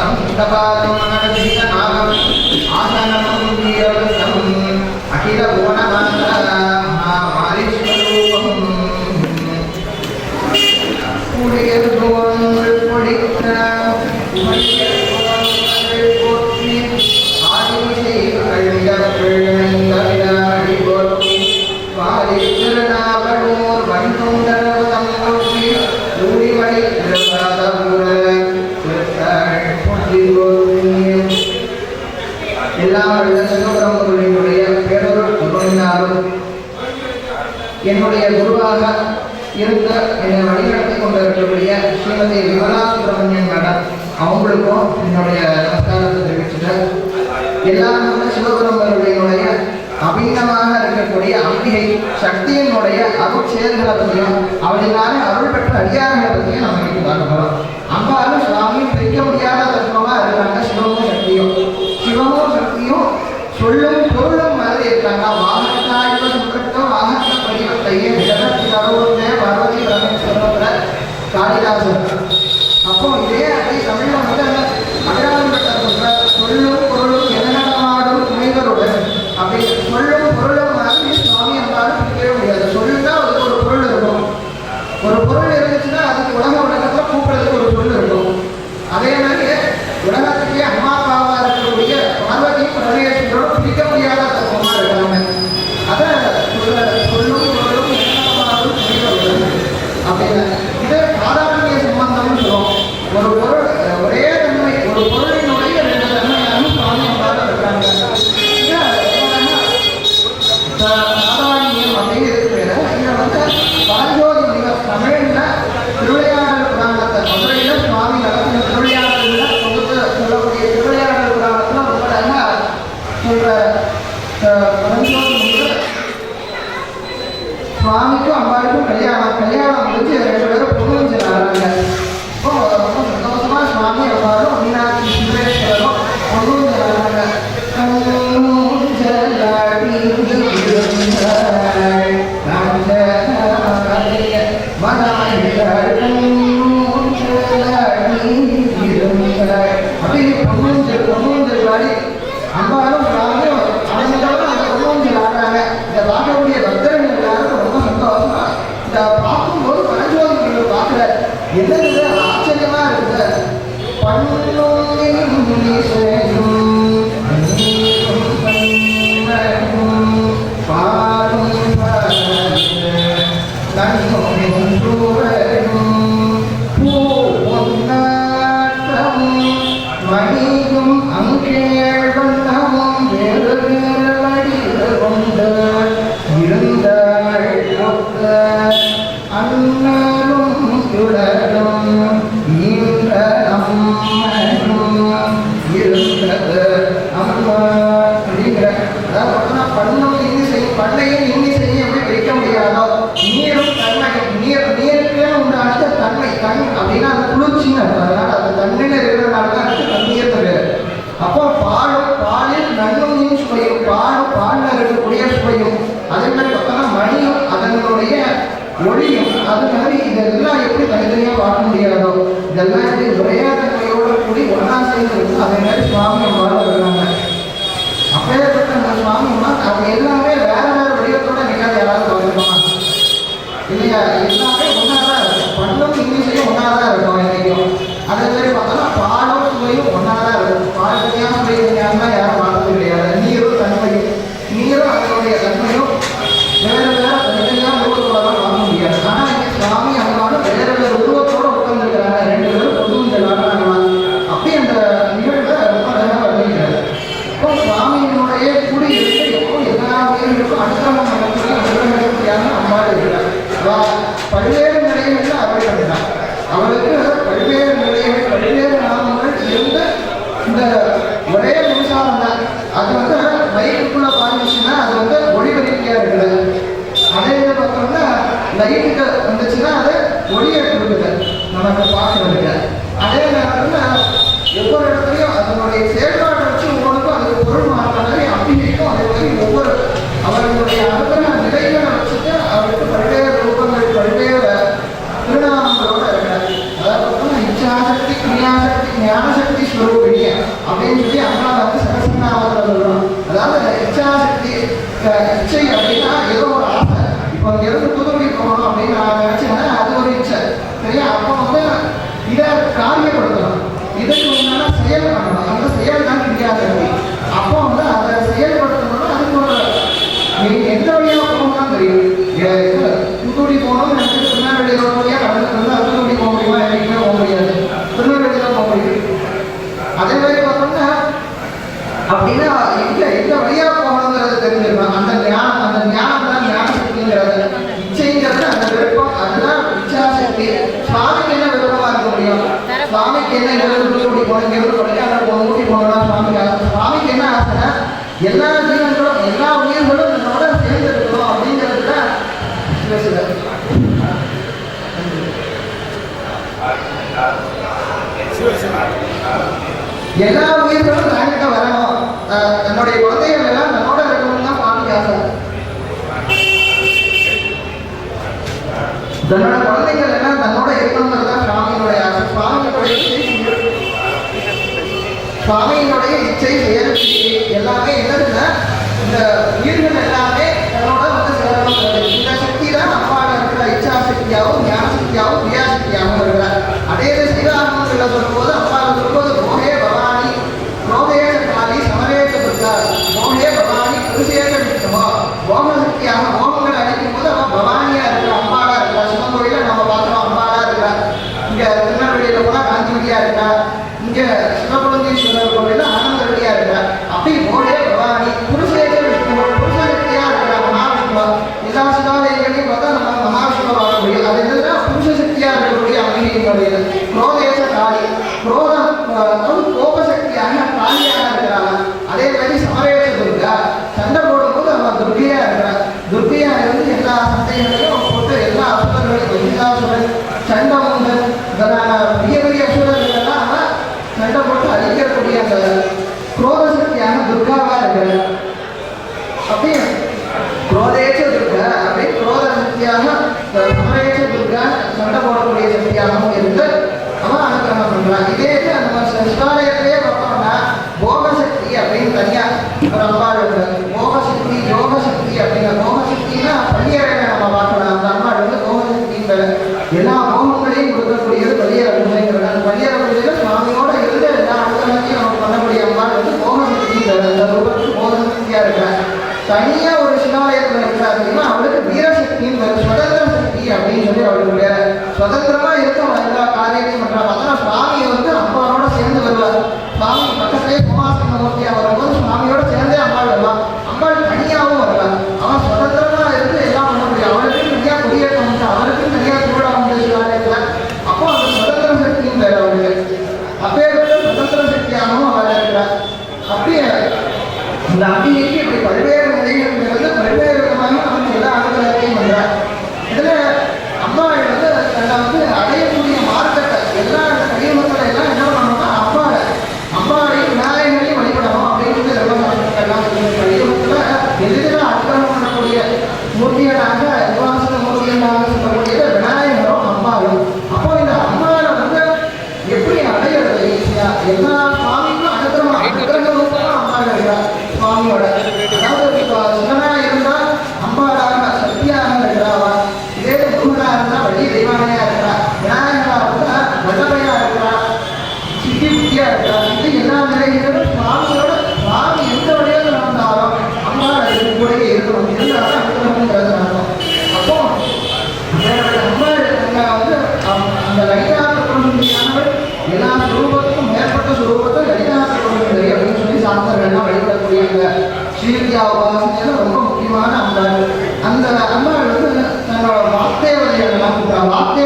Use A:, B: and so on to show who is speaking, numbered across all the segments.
A: సంతపాలు మనక నాగం. ఆసనం எல்லாம் சிவபிரமனுடைய பேரொரு குருவினாலும் என்னுடைய குருவாக இருந்த என்னை வழிநடத்தி கொண்டிருக்கக்கூடிய ஸ்ரீமதி விமலா சுப்பிரமணியன் மேடம் அவங்களுக்கும் என்னுடைய நமஸ்காரத்தை தெரிவிச்சுட்டேன் எல்லாருமே சிவபெருமனுடைய அபிநமாக இருக்கக்கூடிய அம்பிகை சக்தியினுடைய அருட்செயல்களை பற்றியும் அவளினாலே அருள் பெற்ற அதிகாரங்களை பற்றியும் நம்ம இன்னைக்கு பார்க்க போகிறோம் என்ற சுவாமிக்கும் அம்மாவுக்கும் கல்யாணம் கல்யாணம் முடிஞ்சு ரெண்டு பேரும் பொண்ணு வச்சுருக்காங்க ரொம்ப சந்தோஷமாக சுவாமி அம்மாவும் കൊണ്ട് மொழியும் அது மாதிரி இதெல்லாம் எப்படி தனித்தனியாக பார்க்க முடியாதோ இதெல்லாம் எப்படி உரையாடலையோட கூடி ஒன்றா சேர்ந்து அதே மாதிரி சுவாமி அம்மாவோட வருவாங்க. அப்பேற்பட்ட அந்த சுவாமி அம்மா அது எல்லாமே வேற வேற வடிவத்தோட நிகழ யாராவது வரணுமா இல்லையா? எல்லாமே ஒன்றா தான் இருக்கும். பள்ளும் இங்கிலீஷ்லையும் ஒன்றா தான் இருக்கும் என்றைக்கும் அதே மாதிரி பார்த்தோம்னா பாடம் சுவையும் ஒன்றா தான் இருக்கும். பால் தனியாக சுவை தனியாக யாரும் வாங்க லைட்டுக்கு வந்துச்சுன்னா அது ஒளியை கொடுக்குது நமக்கு பார்க்கறதுக்கு அதே நேரத்தில் ஒவ்வொரு இடத்துலையும் அதனுடைய செயல்பாடு வச்சு ஒவ்வொருக்கும் அதுக்கு பொருள் மாறினாலே அப்படின்னும் அதே மாதிரி ஒவ்வொரு அவர்களுடைய அனுகிரகம் என்ன நிலவு சொல்லி போனோம் எவ்வளோ அதை போன ஊட்டி போகலாம் சாமிக்கு சாமிக்கு என்ன ஆசைனா எல்லா ஜீவன்களும் எல்லா உயிர்களும் நம்மளோட சேர்ந்து இருக்கணும் எல்லா உயிர்களும் நாங்கிட்ட வரணும் நம்முடைய குழந்தைகள் எல்லாம் நம்மளோட இருக்கணும் தான் சாமிக்கு ஆசை தன்னோட குழந்தைகள் எல்லாம் தன்னோட இருக்கணும் பகையினுடைய இச்சை முயற்சி எல்லாமே அப்படியே அந்த அபிநீதி இப்படி பல்வேறு நிலைகளில் இருந்து பல்வேறு விதமாக நமக்கு எல்லா ஆண்டுகளையும் வந்தார். ஸ்ரீவித்யா உபாசனையில் ரொம்ப முக்கியமான அம்பாள் அந்த அம்பாள் வந்து தன்னோட வார்த்தை வழியெல்லாம் கூப்பிட்றா வார்த்தை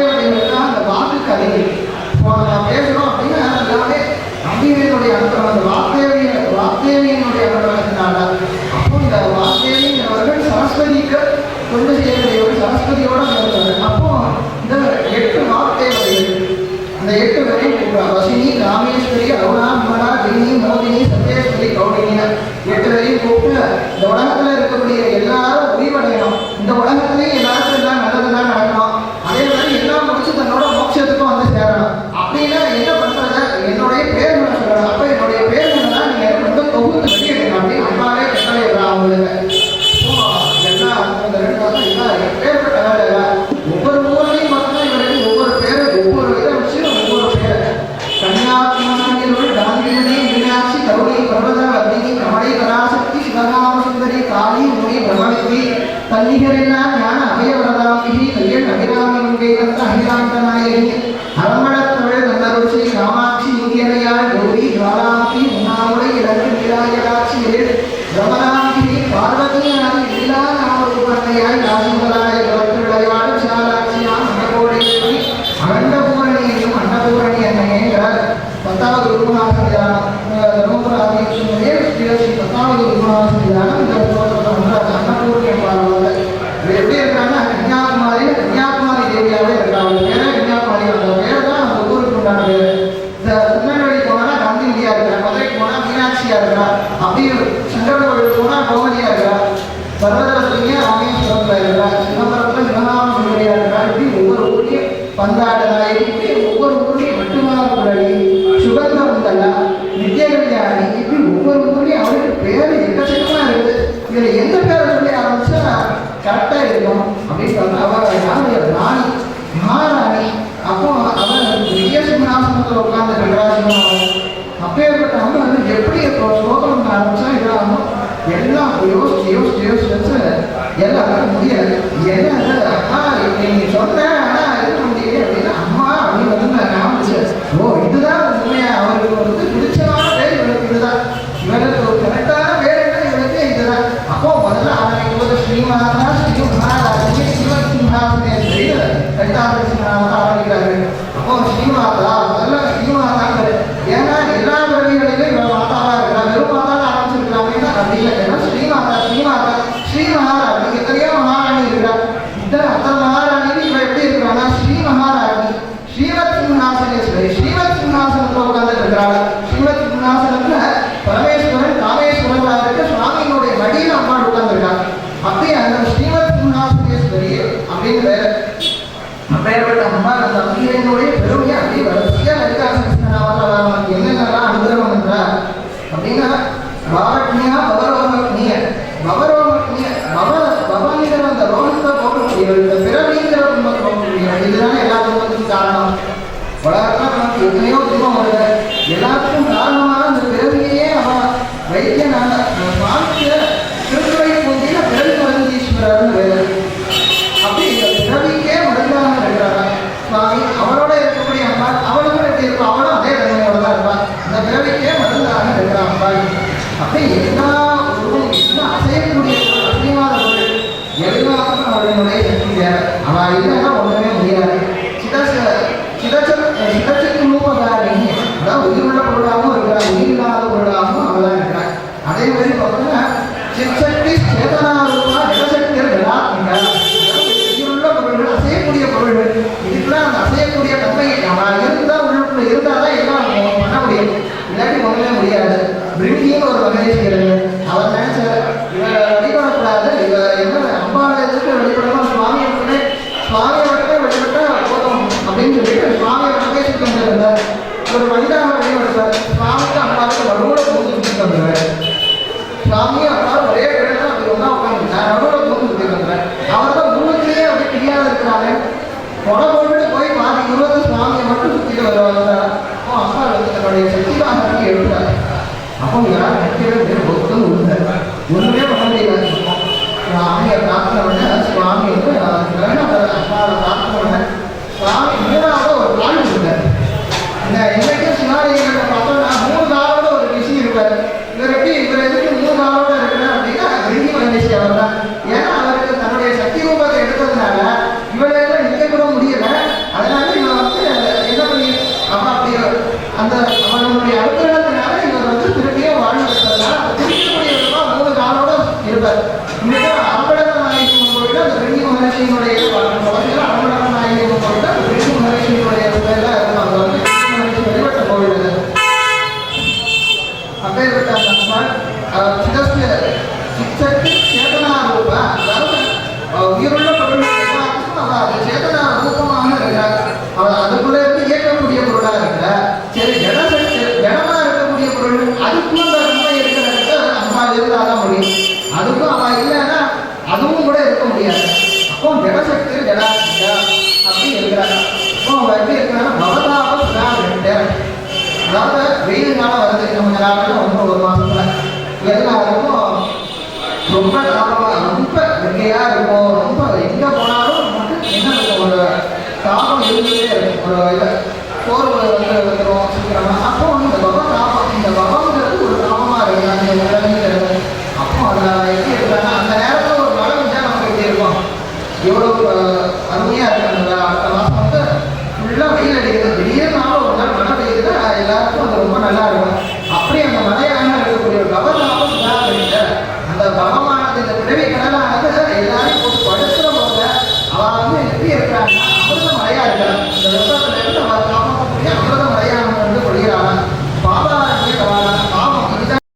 A: அந்த வாக்கு அதிகம் நான் நம்ம அப்படின்னா எல்லாமே அம்பிகையினுடைய அனுபவம் அந்த வாக்தேவி வாக்தேவியினுடைய அனுபவத்தினால அப்போ இந்த வாக்தேவிங்கிறவர்கள் சரஸ்வதிக்கு தொண்டு செய்யக்கூடிய சரஸ்வதியோட அப்போ இந்த எட்டு வாக்கு வசினி காமேஸ்வரி அருணா விமலா ஜெயினி மோதினி சத்யேஸ்வரி கௌடினி எட்டு வரையும் கூப்பிட்டு இந்த உலகத்தில் இருக்கக்கூடிய எல்லாரும் ತಲ್ಲಿಹರೆಲ್ಲ ಜ್ಞಾನ ಅಭಯವರದಾಮಿ ಕಲ್ಯಾಣ ಅಭಿರಾಮಿ ವೇದಂತ ಅಹಿರಾಂತನಾಯಹಿ நீ சொல்ற ஆனா இருக்க முடியல அம்மா நீ வந்து நான் காமிச்சு ஓ இதுதான் உண்மையா அவருக்கு வந்து பிடிச்சமான வேலை இவனுக்கு இதுதான். இவனுக்கு ஒரு கரெக்டான வேலைன்னா இவனுக்கு இதுதான். அப்போ முதல்ல அவனுக்கு ஒரு ஸ்ரீமாதா ஸ்ரீ மகாராஜி சிவசிம்ஹாசனே தெரியுது ரெண்டாவது சிம்ஹாசனம் ஆடிக்கிறாரு அப்போ ஸ்ரீமாதா ஏற்பட்ட அம்மா அந்த அம்பிகையினுடைய பெருமையை? அப்படியே வரிசையாக இருக்காங்க என்னென்னலாம் அனுகிரகம் என்றார்? அப்படின்னா இருந்தாலும் 네. அம்பலக்கம் ஆயிரம் அந்த பெரிய மகர்ஷியினுடைய அதாவது வெயில்னால வரதுக்கு கொஞ்ச நாட்கள் ரொம்ப ஒரு மாதத்தில் எல்லாம் ரொம்ப தாபமாக ரொம்ப வெக்கையாக இருக்கும். ரொம்ப எங்கே போனாலும் நமக்கு என்ன ஒரு தாபம் இருந்துகிட்டே இருக்கும். ஒரு இது போர்வை வந்து வந்துடும் சீக்கிரமாக